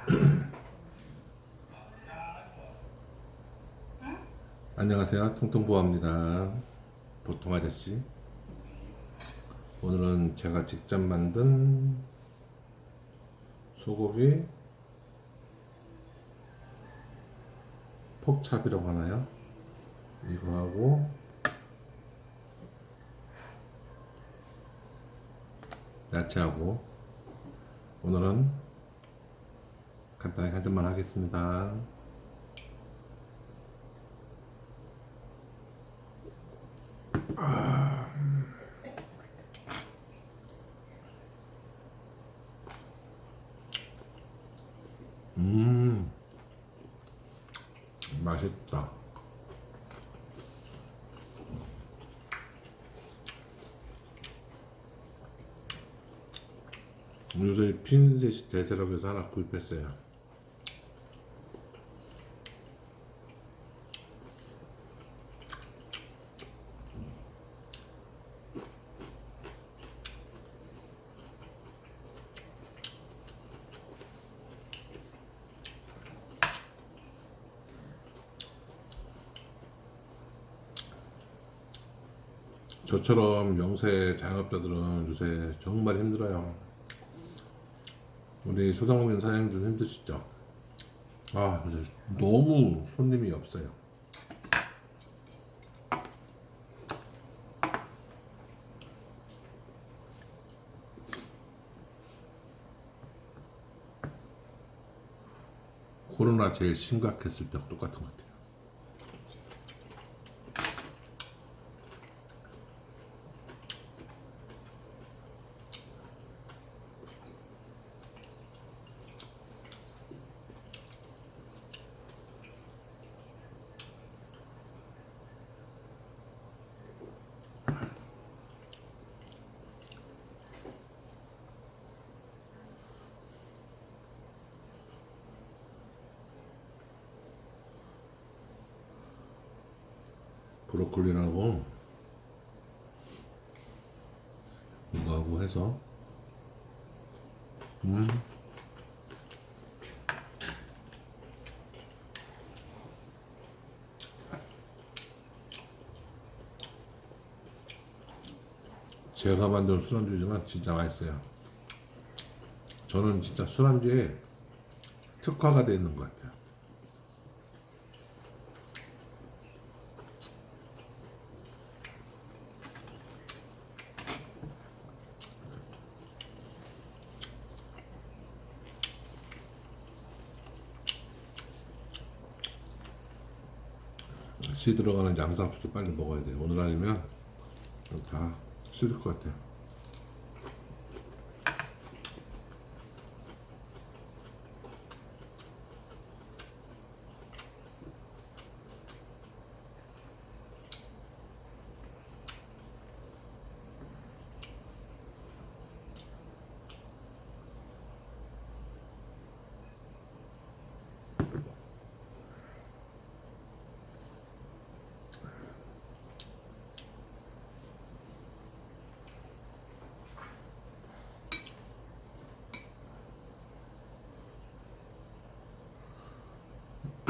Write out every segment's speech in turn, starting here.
안녕하세요. 통통보아입니다. 보통 아저씨. 오늘은 제가 직접 만든 소고기 폭찹이라고 하나요? 이거 하고 야채하고 오늘은 간단하게 한 잔만 하겠습니다. 음, 맛있다. 요새 핀셋이 대세라고 해서 하나 구입했어요. 저처럼 영세 자영업자들은 요새 정말 힘들어요. 우리 소상공인 사장님들 힘드시죠? 아, 너무 손님이 없어요. 코로나 제일 심각했을 때랑 똑같은 것 같아요. 브로콜리라고 이거하고 해서 음 제가 만든 술안주지만 진짜 맛있어요. 저는 진짜 술안주에 특화가 되어 있는 것 같아요. 씨 들어가는 양상추도 빨리 먹어야 돼요. 오늘 아니면 다 식을 것 같아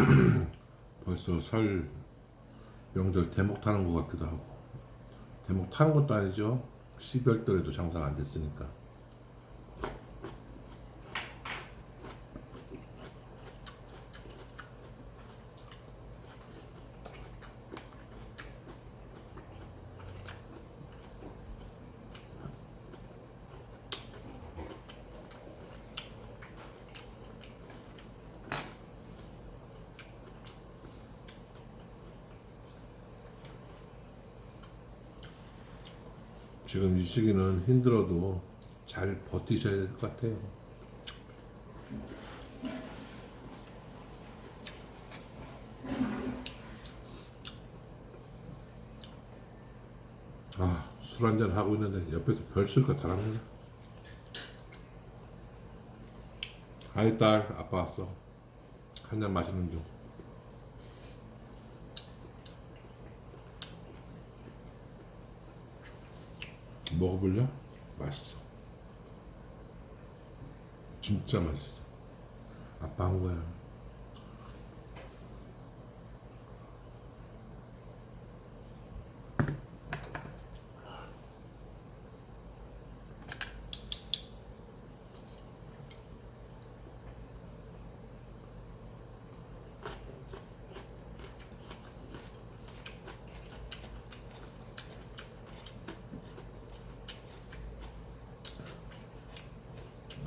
벌써 설 명절 대목 타는 것 같기도 하고. 대목 타는 것도 아니죠. 12월달에도 장사가 안 됐으니까 지금 이 시기는 힘들어도 잘 버티셔야 될 것 같아요 아, 술 한잔 하고 있는데 옆에서 별소리가 다 납니다. 아이 딸 아빠 왔어. 한 잔 마시는 중. 먹어볼래? 맛있어. 진짜 맛있어. 아, 바빠한 거야.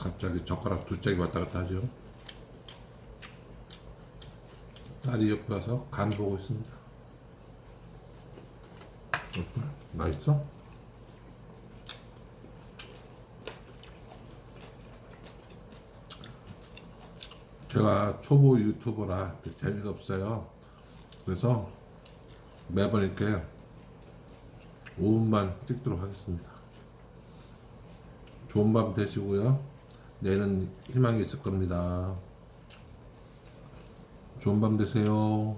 갑자기 젓가락 두 짝이 왔다 갔다 하죠. 딸이 옆에 와서 간 보고 있습니다. 어때? 맛있어? 제가 초보 유튜버라 재미가 없어요. 그래서 매번 이렇게 5분만 찍도록 하겠습니다. 좋은 밤 되시고요. 내일은 희망이 있을 겁니다. 좋은 밤 되세요.